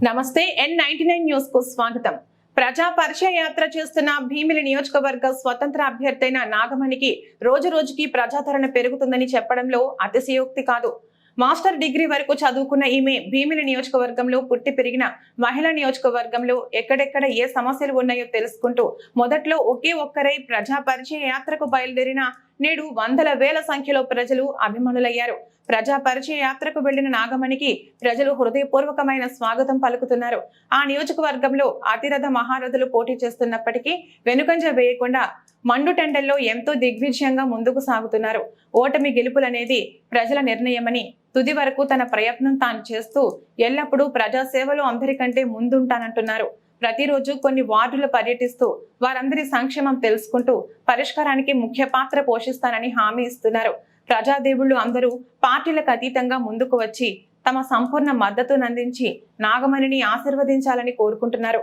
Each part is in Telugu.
నమస్తే ఎన్ నైన్టీ నైన్ న్యూస్కు స్వాగతం. ప్రజా పరిచయ యాత్ర చేస్తున్న భీమిలి నియోజకవర్గ స్వతంత్ర అభ్యర్థైన నాగమణికి రోజు రోజుకి ప్రజాదరణ పెరుగుతుందని చెప్పడంలో అతిశయోక్తి కాదు. మాస్టర్ డిగ్రీ వరకు చదువుకున్న ఈమె భీమిలి నియోజకవర్గంలో పుట్టి పెరిగిన మహిళా నియోజకవర్గంలో ఎక్కడెక్కడ ఏ సమస్యలు ఉన్నాయో తెలుసుకుంటూ మొదట్లో ఒకే ఒక్కరై ప్రజా పరిచయ యాత్రకు బయలుదేరిన నేడు వందల వేల సంఖ్యలో ప్రజలు అభిమానులయ్యారు. ప్రజా పరిచయ యాత్రకు వెళ్ళిన నాగమణికి ప్రజలు హృదయపూర్వకమైన స్వాగతం పలుకుతున్నారు. ఆ నియోజకవర్గంలో అతిరథ మహారథులు పోటీ చేస్తున్నప్పటికీ వెనుకంజ వేయకుండా మండు టెండల్లో ఎంతో దిగ్విజయంగా ముందుకు సాగుతున్నారు. ఓటమి గెలుపులనేది ప్రజల నిర్ణయమని తుది వరకు తన ప్రయత్నం తాను చేస్తూ ఎల్లప్పుడూ ప్రజాసేవలో అందరికంటే ముందుంటానంటున్నారు. ప్రతిరోజు కొన్ని వార్డులు పర్యటిస్తూ వారందరి సంక్షేమం తెలుసుకుంటూ పరిష్కారానికి ముఖ్య పాత్ర పోషిస్తానని హామీ ఇస్తున్నారు. ప్రజాదేవుళ్ళు అందరూ పార్టీలకు అతీతంగా ముందుకు వచ్చి తమ సంపూర్ణ మద్దతునందించి నాగమణిని ఆశీర్వదించాలని కోరుకుంటున్నారు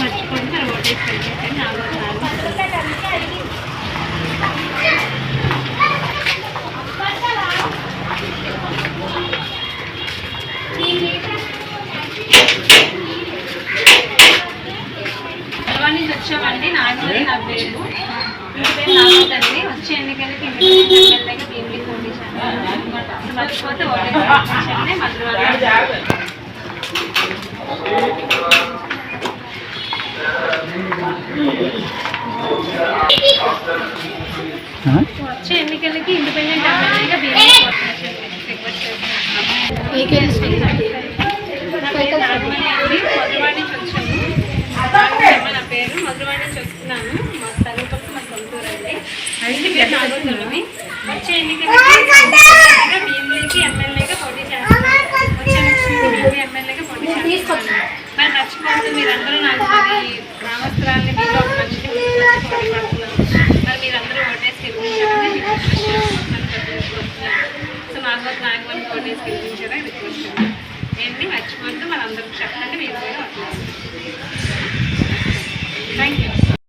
మర్చిపోతే ఓటేసి పెట్టేసి నాలుగు నుంచి వచ్చామండి నాగమణి నా పేరు పేరు నాగవుతుంది వచ్చే ఎన్నికలకి భీమిలి పోటీ చేస్తాను. మర్చిపోతే ఓటేసి పెట్టేసండి మధురవాడ వచ్చే ఎన్నికలకి ఇండిపెండెంట్ ఎమ్మెల్యేగా బీజేపీ రిక్వెస్ట్ చేస్తున్నాను నాగమణి అండి నుంచి నా పేరు మధురవాణి చెప్తున్నాను. మా తల్లి తనుపతి మా సొంతూరు అండి ఇంటి పేరు వచ్చే ఎన్నికలకి ఎమ్మెల్యేగా పోటీ చేస్తాను. వచ్చే భీమిలి ఎమ్మెల్యేగా పోటీ చేస్తాను. మరి నచ్చిపోతుంది మీరందరూ నాకు మరి మీరు పోటీ మరి మీరందరూ ఓటేసి సో నాగోతు నాగోని ఓటేసి గెలిపించారని రిక్వెస్ట్ ఏంటి? మర్చిపోతూ మనందరికి చెప్పండి Thank you.